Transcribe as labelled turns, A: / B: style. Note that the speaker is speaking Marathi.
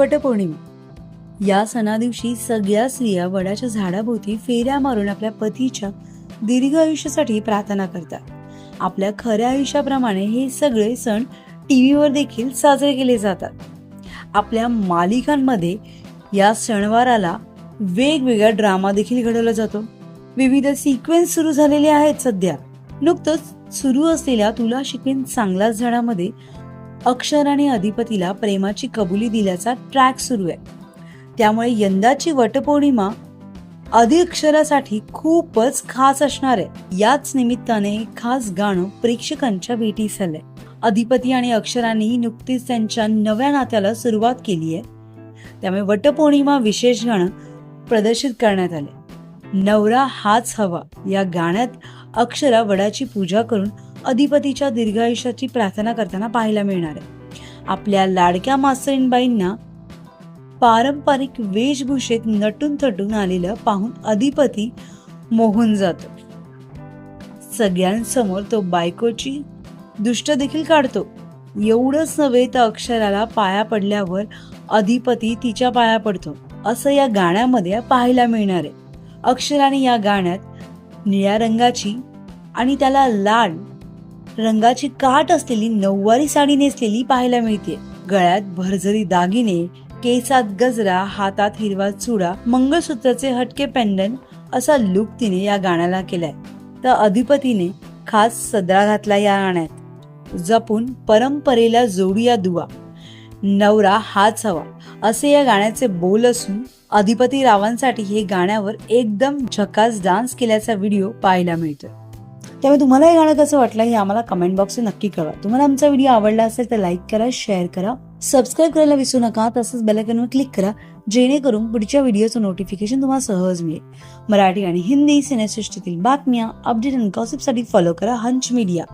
A: वटपौर्णिमा या सणादिवशी सगळ्या स्त्रिया वडाच्या झाडाभोवती फेऱ्या मारून आपल्या पतीच्या दीर्घ आयुष्यासाठी प्रार्थना करतात. आपल्या खऱ्या आयुष्याप्रमाणे हे सगळे सण टीव्हीवर देखील साजरे केले जातात. आपल्या मालिकांमध्ये या सणवाराला वेगवेगळा ड्रामा देखील घडवला जातो. विविध सिक्वेन्स सुरू झालेले आहेत सध्या. नुकतंच सुरू असलेल्या तुला शिकेन चांगलाच झाडामध्ये अक्षर आणि अधिपतीला प्रेमाची कबुली दिल्याचा ट्रॅक सुरू आहे. त्यामुळे यंदाची वटपौर्णिमा अधिअक्षरासाठी खूपच खास असणार आहे. याच निमित्ताने खास गाणं प्रेक्षकांच्या भेटीस आलंय अधिपती आणि अक्षरांनी नुकतीच त्यांच्या नव्या नात्याला सुरुवात केली आहे. त्यामुळे वटपौर्णिमा विशेष गाणं प्रदर्शित करण्यात आले नवरा हाच हवा या गाण्यात अक्षरा वडाची पूजा करून अधिपतीच्या दीर्घायुष्याची प्रार्थना करताना पाहायला मिळणार आहे. आपल्या लाडक्या मास्तरीणबाईंना पारंपरिक वेशभूषेत नटून थटून आलेलं पाहून अधिपती मोहून जातो. सगळ्यांसमोर तो बायकोची दुष्ट देखील काढतो. एवढंच नव्हे तर अक्षराला पाया पडल्यावर अधिपती तिच्या पाया पडतो. असं या गाण्यामध्ये पाहायला मिळणार आहे. अक्षराने या गाण्यात निळ्या रंगाची आणि त्याला लाल रंगाची काट असलेली नऊवारी साडी नेसलेली पाहायला मिळते. गळ्यात भरझरी दागिने केसात गजरा हातात हिरवा चुडा मंगळसूत्राचे हटके पेंडन असा लुक तिने या गाण्याला केलाय. तर अधिपतीने खास सदरा घातला या गाण्यात. जपून परंपरेला जोडूया दुवा. नवरा हाच हवा असे या गाण्याचे बोल असून अधिपती रावांसाठी हे गाण्यावर एकदम झकास डान्स केल्याचा व्हिडिओ पाहायला मिळतो त्यामुळे तुम्हाला हे गाणं कसं वाटलं हे आम्हाला कमेंट बॉक्समध्ये नक्की कळवा. तुम्हाला आमचा व्हिडिओ आवडला असेल तर लाईक करा शेअर करा सबस्क्राईब करायला विसरू नका तसंच बेलायकनवर क्लिक करा जेणेकरून पुढच्या व्हिडिओचं नोटिफिकेशन तुम्हाला सहज मिळेल. मराठी आणि हिंदी सिनेसृष्टीतील बातम्या अपडेट आणि गॉसिपसाठी फॉलो करा हंच मीडिया